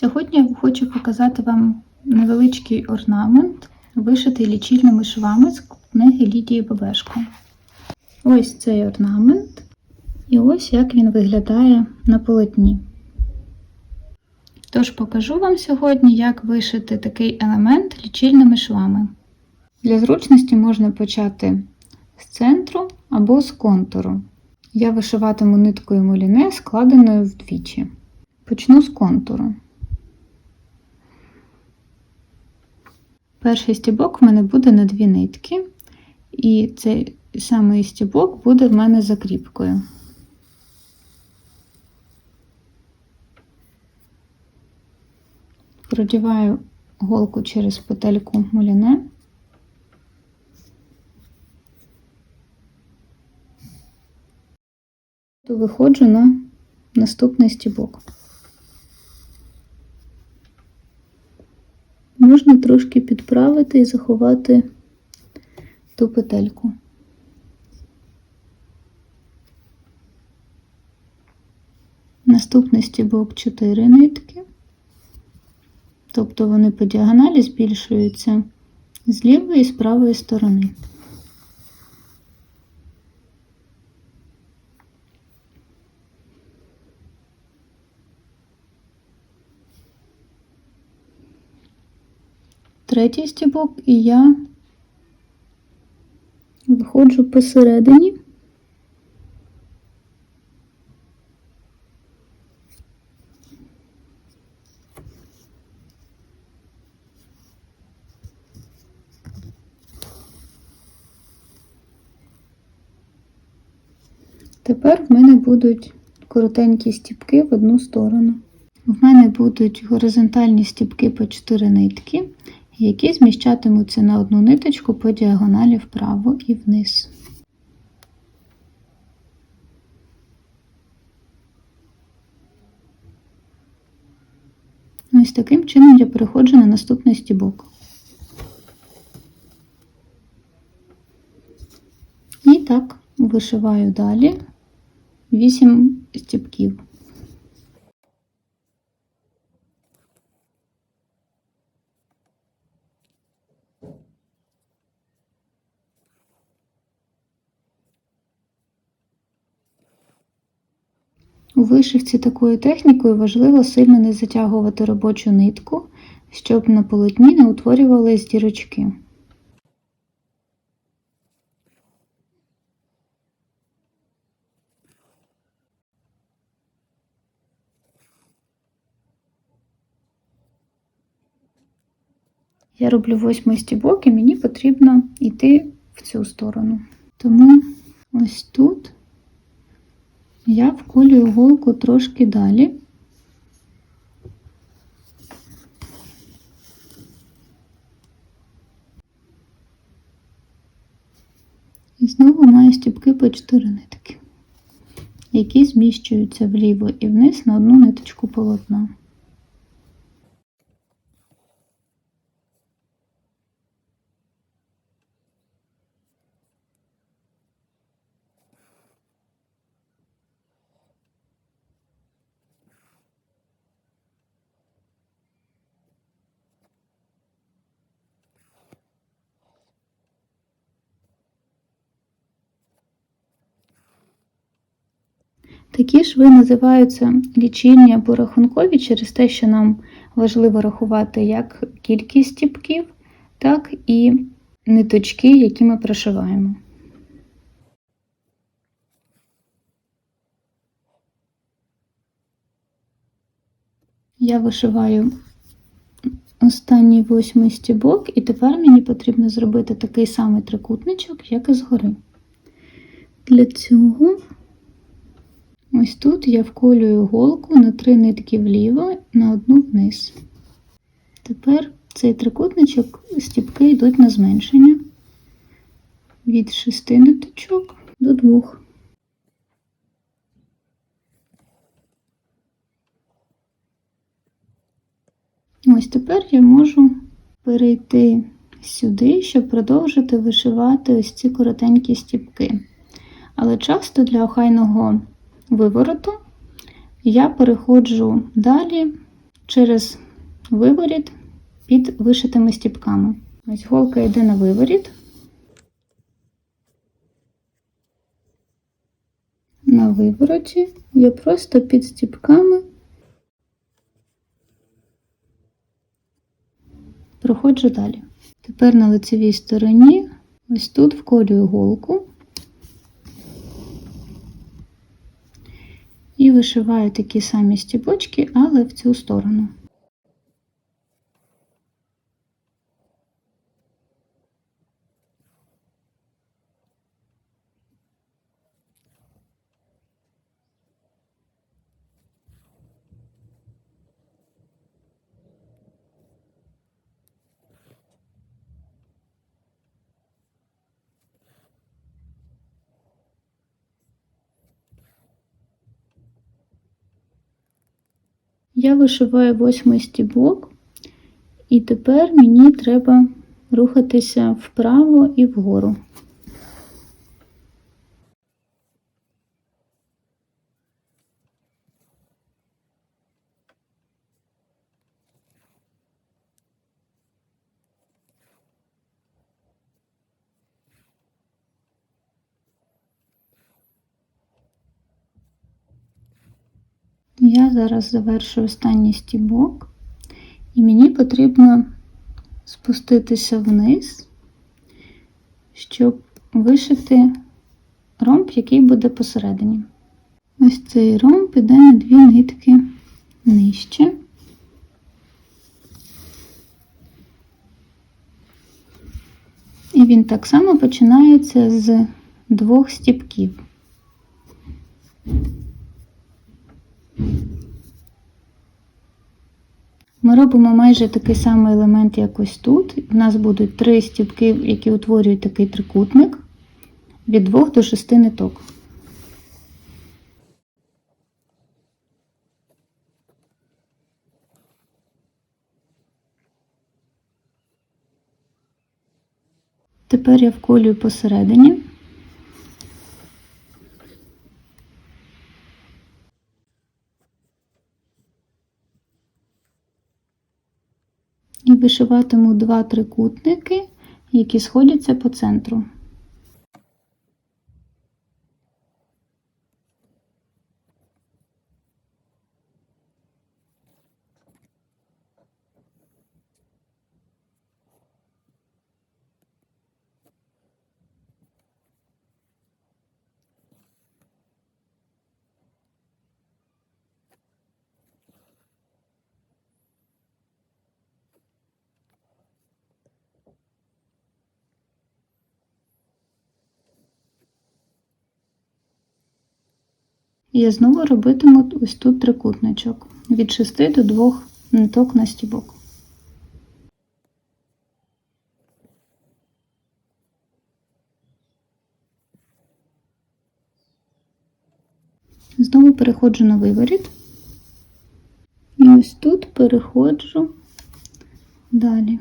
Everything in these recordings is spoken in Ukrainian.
Сьогодні я хочу показати вам невеличкий орнамент, вишитий лічильними швами з книги Лідії Бабешко. Ось цей орнамент, і ось як він виглядає на полотні. Тож покажу вам сьогодні, як вишити такий елемент лічильними швами. Для зручності можна почати з центру або з контуру. Я вишиватиму ниткою муліне, складеною вдвічі. Почну з контуру. Перший стібок в мене буде на дві нитки, і цей самий стібок буде в мене закріпкою. Продіваю голку через петельку муліне. Виходжу на наступний стібок. Можна трошки підправити і заховати ту петельку. Наступний стібок 4 нитки, тобто вони по діагоналі збільшуються з лівої і з правої сторони. Третій стібок, і я виходжу посередині. Тепер в мене будуть коротенькі стіпки в одну сторону. В мене будуть горизонтальні стіпки по 4 нитки, які зміщатимуться на одну ниточку по діагоналі вправо і вниз. Ось таким чином я переходжу на наступний стібок. І так вишиваю далі 8 стібків. Вишивці такою технікою важливо сильно не затягувати робочу нитку, щоб на полотні не утворювались дірочки. Я роблю восьмий стібок і мені потрібно йти в цю сторону. Тому ось тут я вколюю голку трошки далі. І знову маю стіпки по 4 нитки, які зміщуються вліво і вниз на одну ниточку полотна. Такі шви називаються лічильні або рахункові через те, що нам важливо рахувати як кількість стіпків, так і ниточки, які ми прошиваємо. Я вишиваю останній восьмий стібок, і тепер мені потрібно зробити такий самий трикутничок, як і згори. Для цього Ось тут я вколюю голку на три нитки вліво, на одну вниз. Тепер цей трикутничок стіпки йдуть на зменшення від шести ниточок до двох. Ось тепер я можу перейти сюди, щоб продовжити вишивати ось ці коротенькі стіпки. Але часто для охайного вивороту я переходжу далі через виворіт під вишитими стіпками. Ось голка йде на виворіт. На вивороті я просто під стіпками проходжу далі. Тепер на лицевій стороні, ось тут вколюю голку вишиваю такі самі стібочки, але в цю сторону. Я вишиваю восьмий стібок, і тепер мені треба рухатися вправо і вгору. Я зараз завершую останній стібок, і мені потрібно спуститися вниз, щоб вишити ромб, який буде посередині. Ось цей ромб піде на дві нитки нижче. І він так само починається з двох стібків. Робимо майже такий самий елемент, як ось тут. У нас будуть три стібки, які утворюють такий трикутник від 2 до 6 ниток. Тепер я вколюю посередині. Вишиватиму два трикутники, які сходяться по центру. І я знову робитиму ось тут трикутничок від 6 до 2 ниток на стібок. Знову переходжу на виворіт. І ось тут переходжу далі.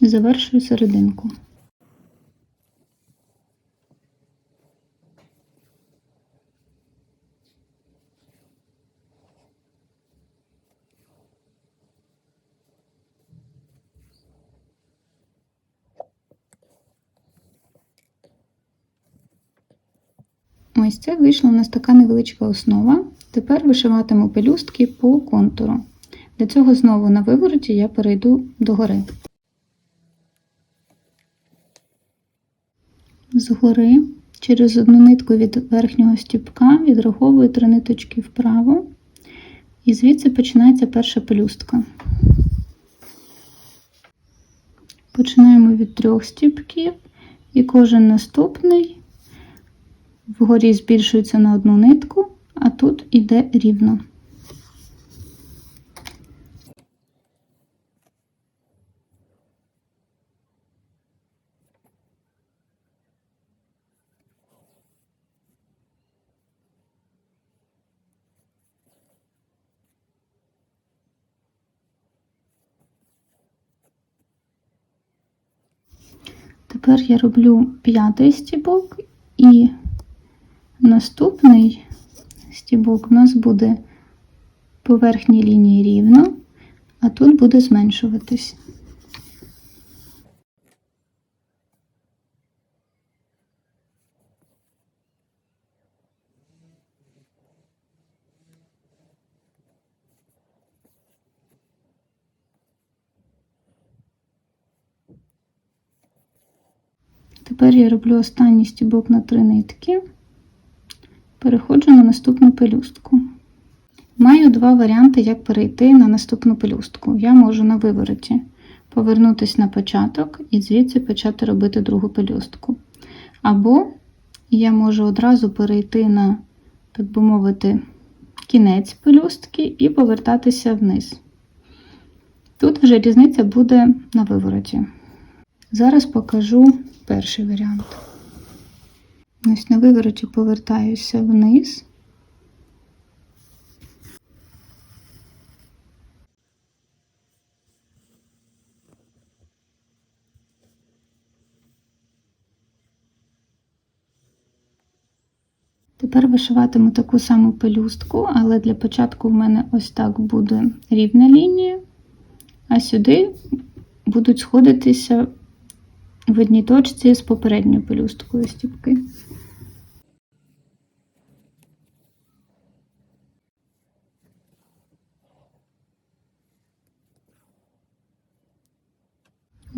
Завершую серединку. Ось це вийшла у нас така невеличка основа. Тепер вишиватиму пелюстки по контуру. Для цього знову на вивороті я перейду догори. Згори через одну нитку від верхнього стіпка відраховую три ниточки вправо, і звідси починається перша пелюстка. Починаємо від трьох стіпків, і кожен наступний вгорі збільшується на одну нитку, а тут іде рівно. Тепер я роблю п'ятий стібок і Наступний стібок у нас буде по лінії рівно, а тут буде зменшуватись. Тепер я роблю останній стібок на три нитки, переходжу на наступну пелюстку. Маю два варіанти, як перейти на наступну пелюстку. Я можу на вивороті повернутися на початок і звідси почати робити другу пелюстку. Або я можу одразу перейти на, так би мовити, кінець пелюстки і повертатися вниз. Тут вже різниця буде на вивороті. Зараз покажу перший варіант. Ось на вивороті повертаюся вниз. Тепер вишиватиму таку саму пелюстку, але для початку в мене ось так буде рівна лінія, а сюди будуть сходитися в одній точці з попередньою пелюсткою стіпки.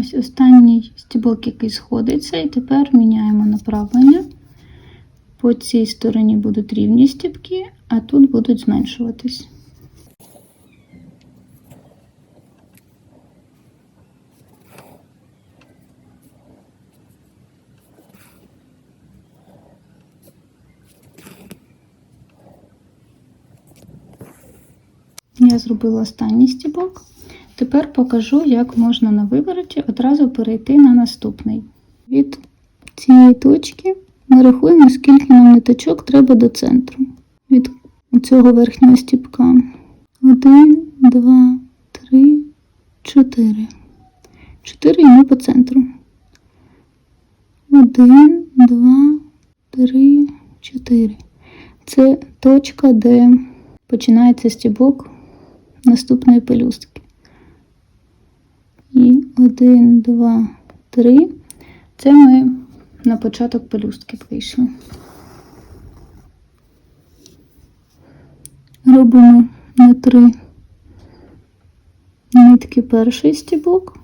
Ось останній стібок, який сходиться, і тепер міняємо направлення. По цій стороні будуть рівні стібки, а тут будуть зменшуватись. Я зробила останній стібок. Тепер покажу, як можна на вивороті одразу перейти на наступний. Від цієї точки ми рахуємо, скільки нам ниточок треба до центру. Від цього верхнього стібка. Один, два, три, чотири. Чотири йому по центру. Один, два, три, чотири. Це точка, де починається стібок наступної пелюстки. І один, два, три. Це ми на початок пелюстки вийшли. Робимо на три нитки перший стібок.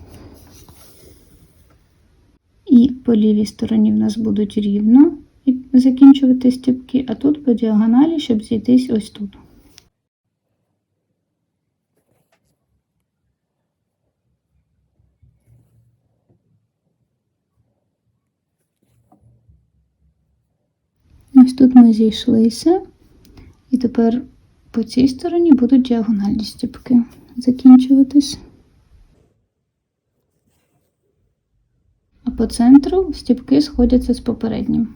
І по лівій стороні в нас будуть рівно закінчувати стібки, а тут по діагоналі, щоб зійтись ось тут. Ось тут ми зійшлися, і тепер по цій стороні будуть діагональні стіпки закінчуватись. А по центру стіпки сходяться з попереднім.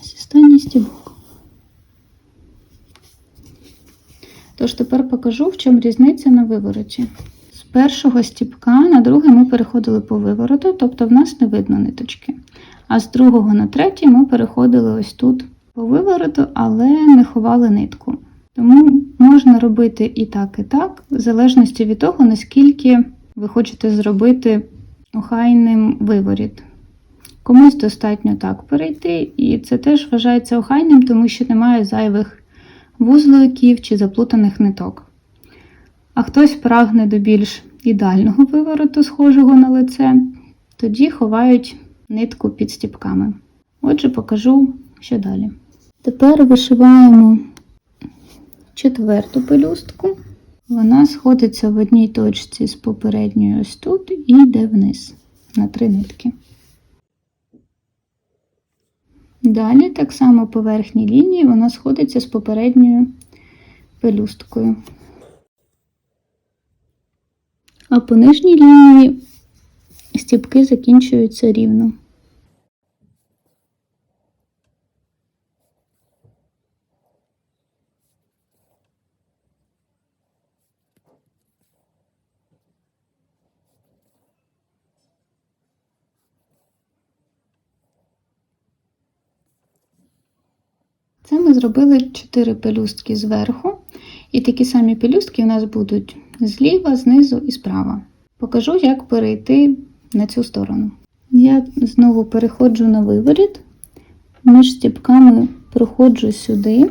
Ось останній стібок. Тож тепер покажу, в чому різниця на вивороті. З першого стіпка на другий ми переходили по вивороту, тобто в нас не видно ниточки. А з другого на третій ми переходили ось тут по вивороту, але не ховали нитку. Тому можна робити і так, і так, в залежності від того, наскільки ви хочете зробити охайним виворіт. Комусь достатньо так перейти, і це теж вважається охайним, тому що немає зайвих вузликів чи заплутаних ниток. А хтось прагне до більш ідеального вивороту, схожого на лице, тоді ховають нитку під стіпками. Отже, покажу, що далі. Тепер вишиваємо четверту пелюстку. Вона сходиться в одній точці з попередньою ось тут і йде вниз на три нитки. Далі, так само по верхній лінії, вона сходиться з попередньою пелюсткою. А по нижній лінії стіпки закінчуються рівно. Зробили 4 пелюстки зверху, і такі самі пелюстки у нас будуть зліва, знизу і справа. Покажу, як перейти на цю сторону. Я знову переходжу на виворіт, між стіпками проходжу сюди.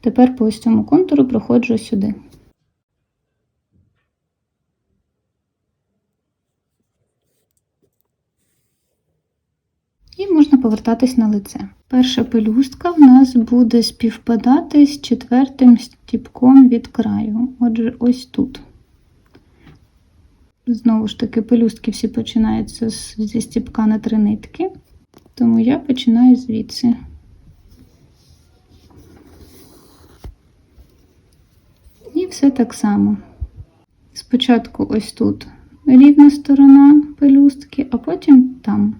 Тепер по ось цьому контуру проходжу сюди. І можна повертатись на лице. Перша пелюстка в нас буде співпадати з четвертим стіпком від краю. Отже, ось тут. Знову ж таки, пелюстки всі починаються зі стіпка на три нитки, тому я починаю звідси. І все так само. Спочатку ось тут рівна сторона пелюстки, а потім там.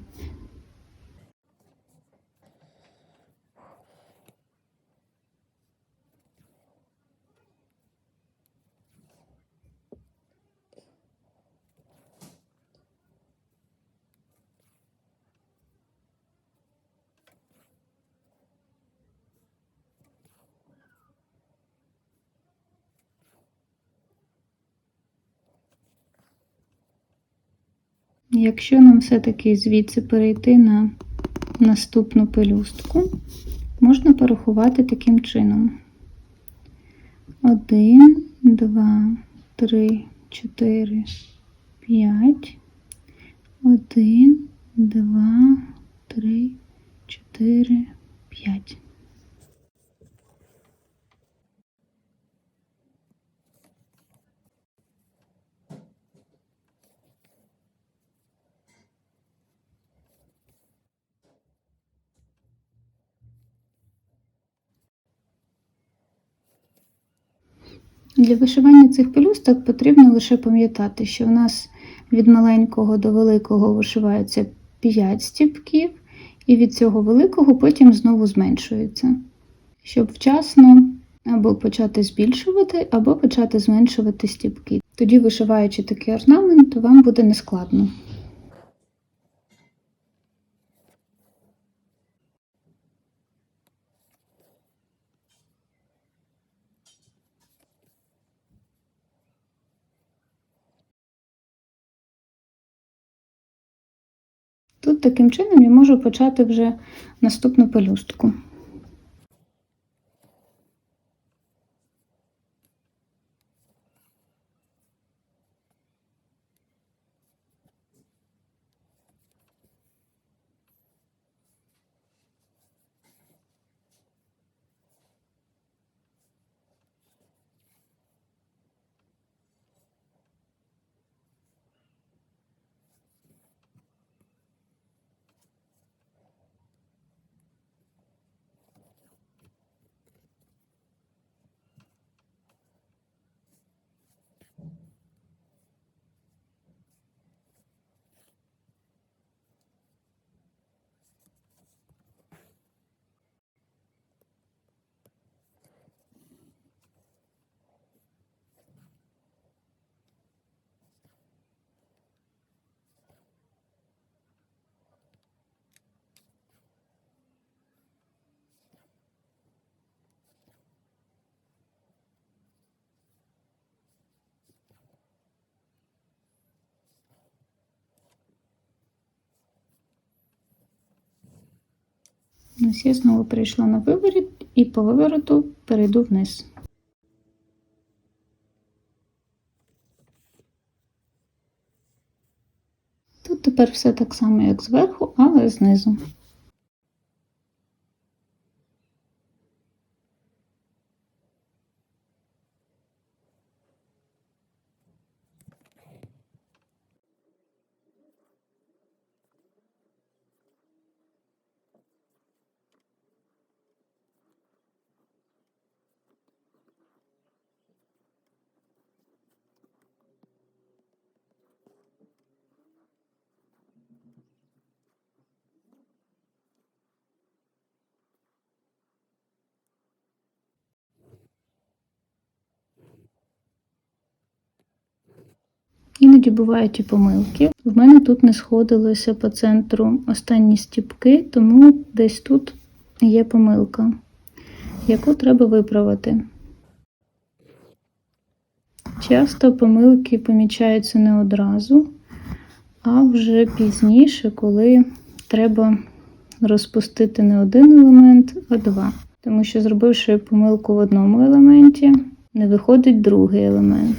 Якщо нам все-таки звідси перейти на наступну пелюстку, можна порахувати таким чином. Один, два, три, чотири, п'ять. Один, два, три, чотири, п'ять. Для вишивання цих пелюсток потрібно лише пам'ятати, що в нас від маленького до великого вишивається 5 стіпків, і від цього великого потім знову зменшується. Щоб вчасно або почати збільшувати, або почати зменшувати стіпки. Тоді, вишиваючи такий орнамент, вам буде нескладно. Тут таким чином я можу почати вже наступну пелюстку. Ось я знову перейшла на виворіт і по вивороту перейду вниз. Тут тепер все так само, як зверху, але знизу. Бувають і помилки. В мене тут не сходилися по центру останні стіпки, тому десь тут є помилка, яку треба виправити. Часто помилки помічаються не одразу, а вже пізніше, коли треба розпустити не один елемент, а два. Тому що, зробивши помилку в одному елементі, не виходить другий елемент.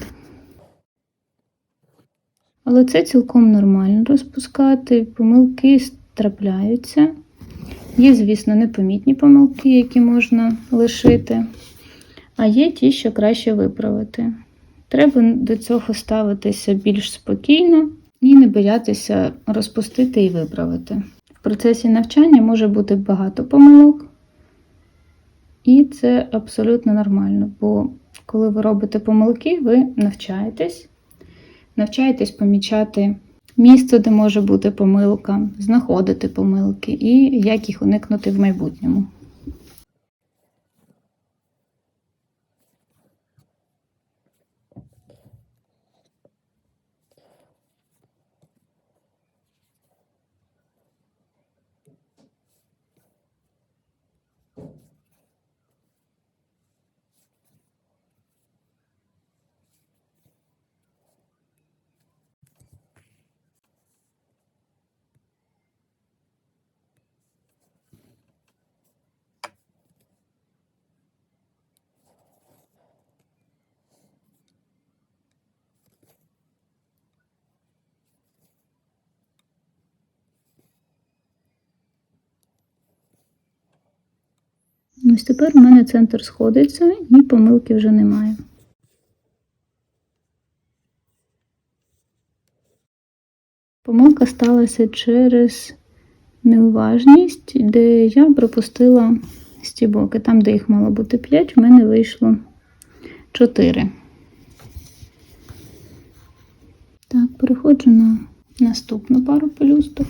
Але це цілком нормально розпускати, помилки трапляються. Є, звісно, непомітні помилки, які можна лишити, а є ті, що краще виправити. Треба до цього ставитися більш спокійно і не боятися розпустити і виправити. В процесі навчання може бути багато помилок, і це абсолютно нормально, бо коли ви робите помилки, ви навчаєтесь, навчаєтесь помічати місце, де може бути помилка, знаходити помилки і як їх уникнути в майбутньому. Ось тепер у мене центр сходиться і помилки вже немає. Помилка сталася через неуважність, де я пропустила стібок. І там, де їх мало бути 5, в мене вийшло 4. Так, переходжу на наступну пару пелюсток.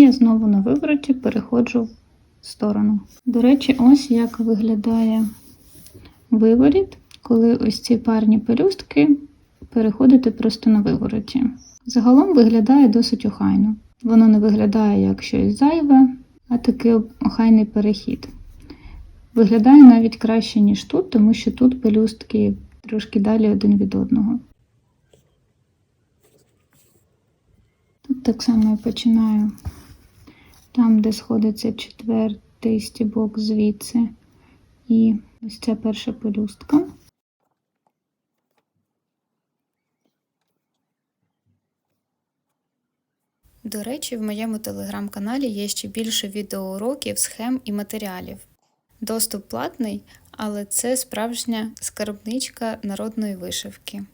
І я знову на вивороті переходжу в сторону. До речі, ось як виглядає виворіт, коли ось ці парні пелюстки переходити просто на вивороті. Загалом виглядає досить охайно. Воно не виглядає як щось зайве, а такий охайний перехід. Виглядає навіть краще, ніж тут, тому що тут пелюстки трошки далі один від одного. Тут так само я починаю там, де сходиться четвертий стібок звідси, і ось ця перша пелюстка. До речі, в моєму телеграм-каналі є ще більше відеоуроків, схем і матеріалів. Доступ платний, але це справжня скарбничка народної вишивки.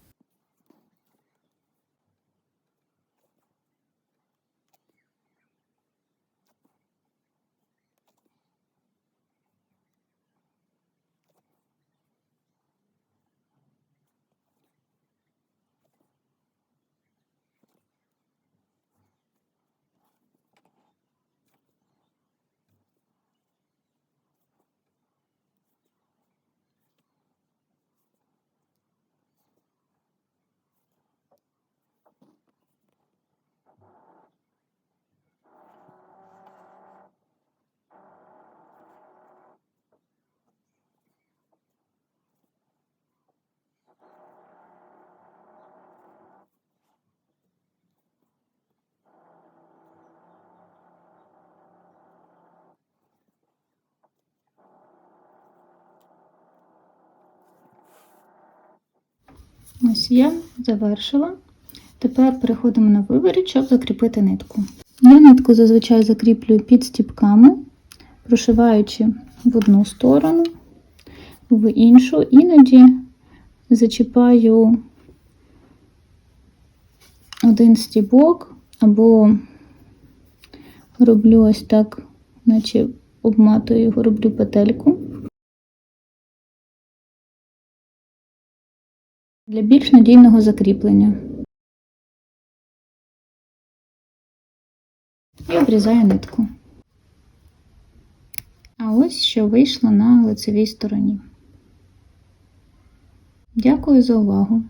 Ось я завершила. Тепер переходимо на виворіт, щоб закріпити нитку. Я нитку зазвичай закріплюю під стіпками, прошиваючи в одну сторону, в іншу, іноді зачіпаю один стібок або роблю ось так, наче обматую його, роблю петельку. Для більш надійного закріплення. І обрізаю нитку. А ось що вийшло на лицевій стороні. Дякую за увагу!